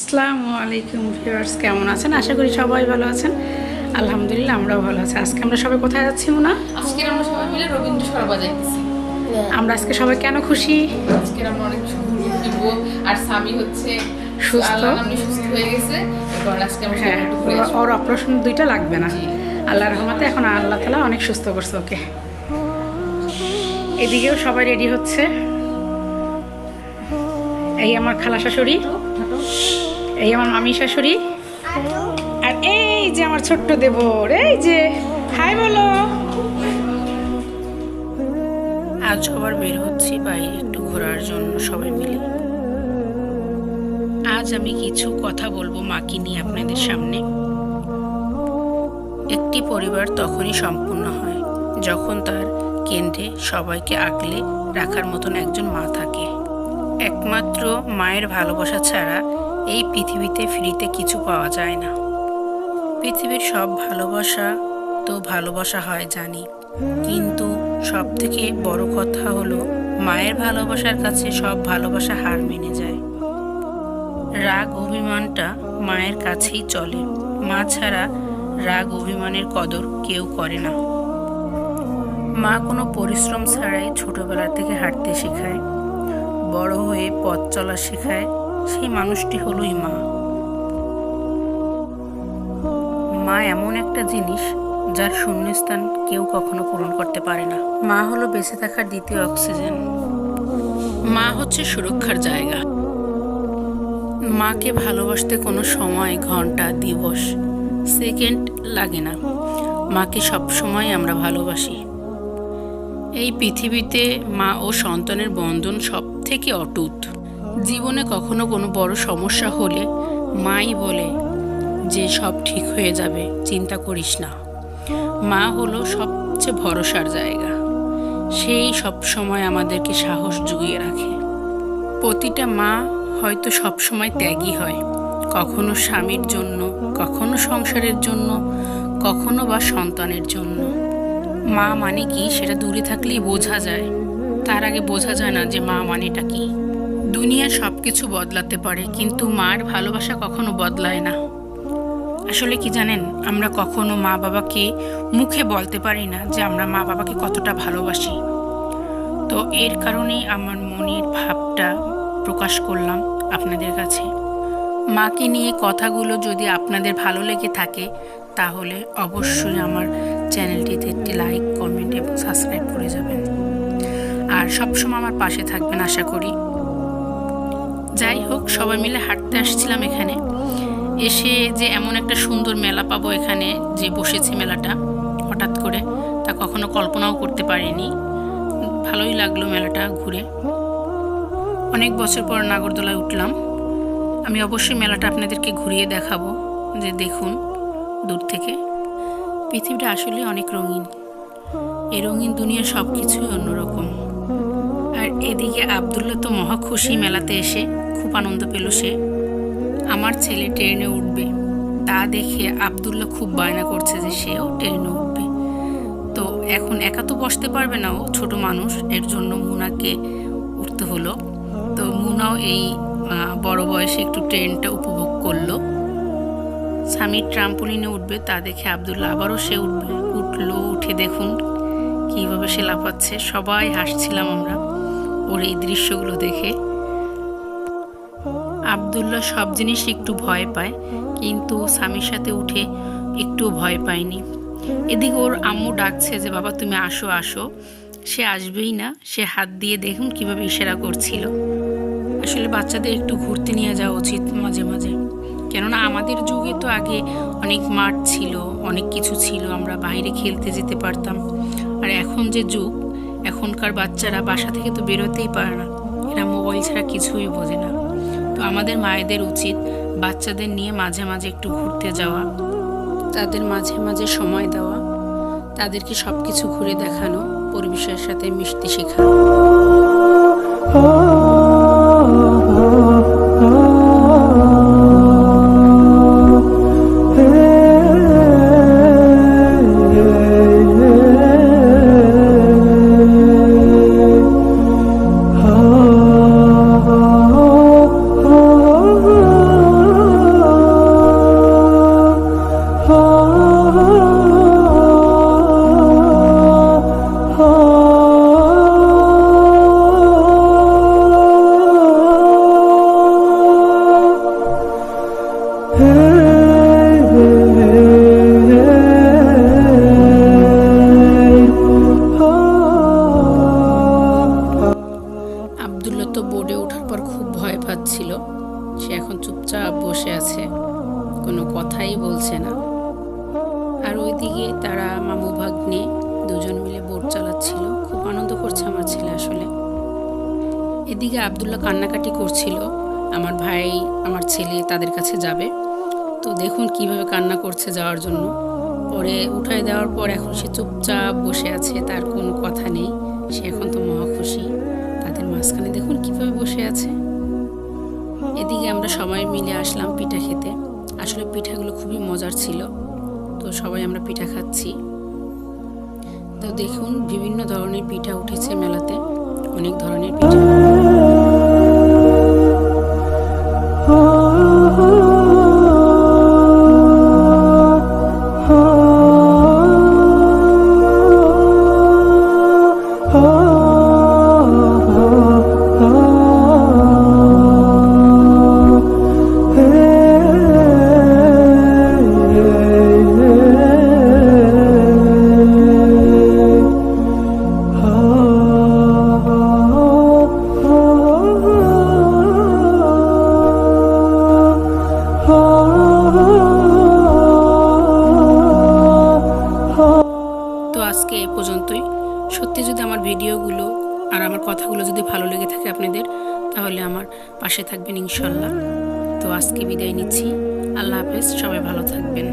আসসালামু আলাইকুম ভিউয়ার্স কেমন আছেন? আশা করি সবাই ভালো আছেন। আলহামদুলিল্লাহ আমরাও ভালো আছি। আজকে আমরা সবাই কোথায় যাচ্ছি না আজকে আমরা সবাই মিলে রবীন্দ্র সরবা যাইতেছি। আমরা আজকে সবাই কেন খুশি? আজকে আমরা অনেক ঘুরবো আর স্বামী হচ্ছে সুস্থ। সুস্থ হয়ে গেছে। আজকে আমরা হ্যাঁ একটু ঘুরে ওর-। অপারেশন দুইটা লাগবে না। জি। আল্লাহ রহমতে এখন আল্লাহ তালা অনেক সুস্থ করছে ওকে। এদিকেও সবাই রেডি হচ্ছে। এই আমার খালা শাশুড়ি, এই আমার মামি শাশুড়ি, আর এই যে আমার ছোট্ট দেবর, এই যে, হাই বলো। আজ আবার বের হচ্ছি বাইরে একটু ঘোরার জন্য সবাই মিলে। আজ আমি কিছু কথা বলব মাকে নিয়ে আপনাদের সামনে। একটি পরিবার তখনই সম্পূর্ণ হয়, যখন তার কেন্দ্রে সবাইকে আঁকলে রাখার মতন একজন মা থাকে। একমাত্র মায়ের ভালোবাসা ছাড়া এই পৃথিবীতে ফ্রিতে কিছু পাওয়া যায় না। পৃথিবীর সব ভালোবাসা তো ভালোবাসা হয়, জানি। কিন্তু সব থেকে বড় কথা হলো, মায়ের ভালোবাসার কাছে সব ভালোবাসা হার মেনে যায়। রাগ অভিমানটা মায়ের কাছেই চলে। মা ছাড়া রাগ অভিমানের কদর কেউ করে না। মা কোনো পরিশ্রম ছাড়াই ছোটবেলা থেকে হাঁটতে শেখায়। বড় হয়ে পথ চলা শেখায়, সেই মানুষটি হলোই মা। মা এমন একটা জিনিস যার শূন্যস্থান কেউ কখনো পূরণ করতে পারে না। মা হলো বেঁচে থাকার দ্বিতীয় অক্সিজেন। মা হচ্ছে সুরক্ষার জায়গা। মাকে ভালোবাসতে কোনো সময়, ঘণ্টা, দিবস, সেকেন্ড লাগে না। মাকে সব সময় আমরা ভালোবাসি। এই পৃথিবীতে মা ও সন্তানের বন্ধন সব থেকে অটুট। জীবনে কখনো কোনো বড় সমস্যা হলে মাই বলে যে সব ঠিক হয়ে যাবে, চিন্তা করিস না। মা হলো সবচেয়ে ভরসার জায়গা। সেই সব সময় আমাদেরকে সাহস জুগিয়ে রাখে। প্রতিটা মা হয়তো সবসময় ত্যাগী হয়। কখনো স্বামীর জন্য, কখনো সংসারের জন্য, কখনো বা সন্তানের জন্য। মা মানে কি সেটা দূরে থাকলেই বোঝা যায়। তার আগে বোঝা যায় না যে মা মানেটা কি। দুনিয়া সব কিছু বদলাতে পারে, কিন্তু মার ভালোবাসা কখনো বদলায় না। আসলে কি জানেন, আমরা কখনো মা বাবাকে মুখে বলতে পারি না যে আমরা মা বাবাকে কতটা ভালোবাসি। তো এর কারণেই আমার মনের ভাবটা প্রকাশ করলাম আপনাদের কাছে। মাকে নিয়ে কথাগুলো যদি আপনাদের ভালো লেগে থাকে, তাহলে অবশ্যই আমার চ্যানেলটিতে একটি লাইক, কমেন্ট এবং সাবস্ক্রাইব করে যাবেন। আর সবসময় আমার পাশে থাকবেন আশা করি। যাই হোক, সবাই মিলে হাঁটতে আসছিলাম এখানে। এসে যে এমন একটা সুন্দর মেলা পাবো এখানে, যে বসেছে মেলাটা হঠাৎ করে, তা কখনো কল্পনাও করতে পারিনি। ভালোই লাগল মেলাটা ঘুরে। অনেক বছর পর নাগরদোলায় উঠলাম। আমি অবশ্যই মেলাটা আপনাদেরকে ঘুরিয়ে দেখাবো, যে দেখুন দূর থেকে। পৃথিবীটা আসলে অনেক রঙিন। এ রঙিন দুনিয়ার সব কিছুই অন্যরকম। আর এদিকে আবদুল্লা তো মহা খুশি মেলাতে এসে খুব আনন্দ পেল সে। আমার ছেলে ট্রেনে উঠবে। তা দেখে আবদুল্লা খুব বায়না করছে যে সেও ট্রেনে উঠবে। তো এখন একা তো বসতে পারবে না ও, ছোট মানুষ। এর জন্য মুনাকে উঠতে হলো। তো মুনাও এই বড় বয়সে একটু ট্রেনটা উপভোগ করল। স্বামীর ট্রাম্পোলিনে উঠবে, তা দেখে আবদুল্লা আবারও সে উঠবে। উঠল, উঠে দেখুন কীভাবে সে লাফাচ্ছে। সবাই হাসছিলাম আমরা ওর এই দৃশ্যগুলো দেখে। আবদুল্লাহ সব জিনিস একটু ভয় পায়, কিন্তু স্বামীর সাথে উঠে একটু ভয় পায়নি। এদিকে ওর আম্মু ডাকছে যে, বাবা, তুমি আসো আসো। সে আসবেই না। সে হাত দিয়ে দেখুন কীভাবে ইশারা করছিল। আসলে বাচ্চাদের একটু ঘুরতে নিয়ে যাওয়া উচিত মাঝে মাঝে। কেননা আমাদের যুগে তো আগে অনেক মাঠ ছিল, অনেক কিছু ছিল, আমরা বাইরে খেলতে যেতে পারতাম। আর এখন যে যুগ, এখনকার বাচ্চারা বাসা থেকে তো বেরোতেই পারে না। এরা মোবাইল ছাড়া কিছুই বোঝে না। তো আমাদের মায়েদের উচিত বাচ্চাদের নিয়ে মাঝে মাঝে একটু ঘুরতে যাওয়া, তাদের মাঝে মাঝে সময় দেওয়া, তাদেরকে সব কিছু ঘুরে দেখানো, পরিবেশের সাথে মিশতে শেখানো কথাই বলছে না। আর ওইদিকে তারা মামু ভাগ্নে দুজন মিলে বোট চালাচ্ছিল। খুব আনন্দ করছে আমার ছেলে আসলে। এদিকে আবদুল্লাহ কান্নাকাটি করছিল। আমার ভাই, আমার ছেলে তাদের কাছে যাবে। তো দেখুন কীভাবে কান্না করছে যাওয়ার জন্য। পরে উঠায় দেওয়ার পর এখন সে চুপচাপ বসে আছে, তার কোনো কথা নেই। সে এখন তো মহা খুশি। তাদের মাঝখানে দেখুন কীভাবে বসে আছে। এদিকে আমরা সবাই মিলে আসলাম পিঠা খেতে। আসলে পিঠাগুলো খুবই মজার ছিল। তো সবাই আমরা পিঠা খাচ্ছি। তো দেখুন, বিভিন্ন ধরনের পিঠা উঠেছে মেলাতে। অনেক ধরনের পিঠা। পর্যন্তই। সত্যি যদি আমার ভিডিওগুলো আর আমার কথাগুলো যদি ভালো লেগে থাকে আপনাদের, তাহলে আমার পাশে থাকবেন ইনশাল্লাহ। তো আজকে বিদায় নিচ্ছি। আল্লাহ হাফেজ, সবাই ভালো থাকবেন।